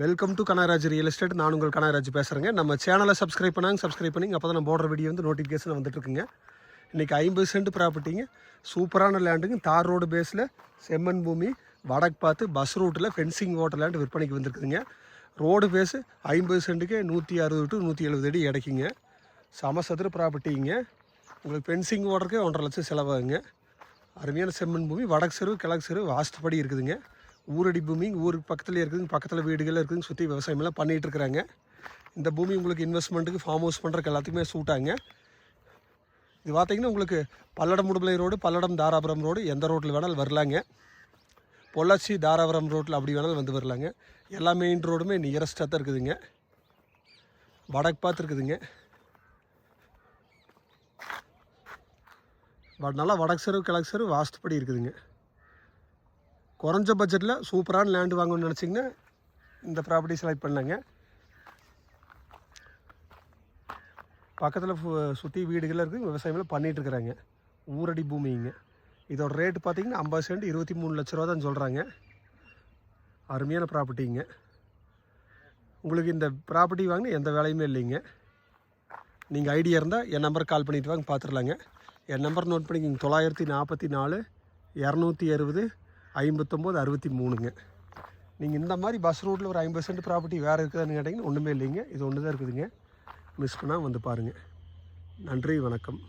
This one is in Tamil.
Welcome to Kanagaraj real estate நான் உங்கள் கனகராஜ் பேசுகிறேங்க நம்ம சேனலை சப்ஸ்கிரைப் பண்ணாங்க சப்ஸ்கிரைப் பண்ணிங்க அப்போ தான் நம்ம போடுற வீடியோ வந்து நோட்டிஃபிகேஷன் வந்துட்டுருக்குங்க இன்றைக்கி ஐம்பது சென்ட் ப்ராப்பர்ட்டிங்க சூப்பரான லேண்டுங்க தார் ரோடு பேஸில் செம்மண் பூமி வடக்கு பார்த்து பஸ் ரூட்டில் ஃபென்சிங் ஓட்டர் லேண்டு விற்பனைக்கு வந்திருக்குதுங்க. ரோடு பேஸு ஐம்பது சென்ட்டுக்கு நூற்றி அறுபது டு நூற்றி எழுபது அடி கிடைக்குங்க சமசதுர ப்ராப்பர்ட்டிங்க உங்களுக்கு ஃபென்சிங் ஓடுறதுக்கே ஒன்றரை லட்சம் செலவாகுங்க. அருமையான செம்மன் பூமி வடக்கு செருவு கிழக்கு செருவு வாஸ்துப்படி இருக்குதுங்க. ஊரடி பூமி ஊருக்கு பக்கத்துலேயே இருக்குதுங்க பக்கத்தில் வீடுகள் இருக்குதுங்க சுற்றி விவசாயமெல்லாம் பண்ணிகிட்டு இருக்கிறாங்க. இந்த பூமி உங்களுக்கு இன்வெஸ்ட்மெண்ட்டுக்கு ஃபார்ம் ஹவுஸ் பண்ணுறக்கு எல்லாத்துக்குமே சூட்டாங்க இது பார்த்தீங்கன்னா உங்களுக்கு பல்லடம் முடுமலை ரோடு பல்லடம் தாராபுரம் ரோடு எந்த ரோட்டில் வேணாலும் வரலாங்க. பொள்ளாச்சி தாராபுரம் ரோட்டில் அப்படி வேணாலும் வந்து வரலாங்க. எல்லா மெயின் ரோடுமே நியரஸ்ட்டாக தான் இருக்குதுங்க. வடக்கு பார்த்து இருக்குதுங்க. வ- நல்லா வடக்கு செருவு கிழக்கு செருவு வாஸ்துப்படி இருக்குதுங்க. குறைஞ்ச பட்ஜெட்டில் சூப்பரான லேண்டு வாங்கணும்னு நினச்சிங்கன்னா இந்த ப்ராப்பர்ட்டி செலக்ட் பண்ணாங்க. பக்கத்தில் சுற்றி வீடுகள் இருக்குது விவசாயமெல்லாம் பண்ணிகிட்டு இருக்கிறாங்க. ஊரடி பூமிங்க இதோட ரேட்டு பார்த்தீங்கன்னா ஐம்பது சென்ட் இருபத்தி மூணு லட்ச ரூபா தான் சொல்கிறாங்க அருமையான ப்ராப்பர்ட்டிங்க உங்களுக்கு இந்த ப்ராப்பர்ட்டி வாங்கினா எந்த வேலையுமே இல்லைங்க. நீங்கள் ஐடியா இருந்தால் என் நம்பருக்கு கால் பண்ணிவிட்டு வாங்க பார்த்துடலாங்க என் நம்பர் நோட் பண்ணிக்கிங்க. தொள்ளாயிரத்தி நாற்பத்தி நாலு இரநூத்தி அறுபது ஐம்பத்தொம்போது அறுபத்தி மூணுங்க நீங்கள் இந்த மாதிரி பஸ் ரூட்டில் ஒரு ஐம்பது சென்ட் ப்ராப்பர்ட்டி வேறு இருக்குதான்னு கேட்டிங்கன்னா ஒன்றுமே இல்லைங்க. இது ஒன்று தான் இருக்குதுங்க. மிஸ் பண்ணால் வந்து பாருங்கள் நன்றி வணக்கம்.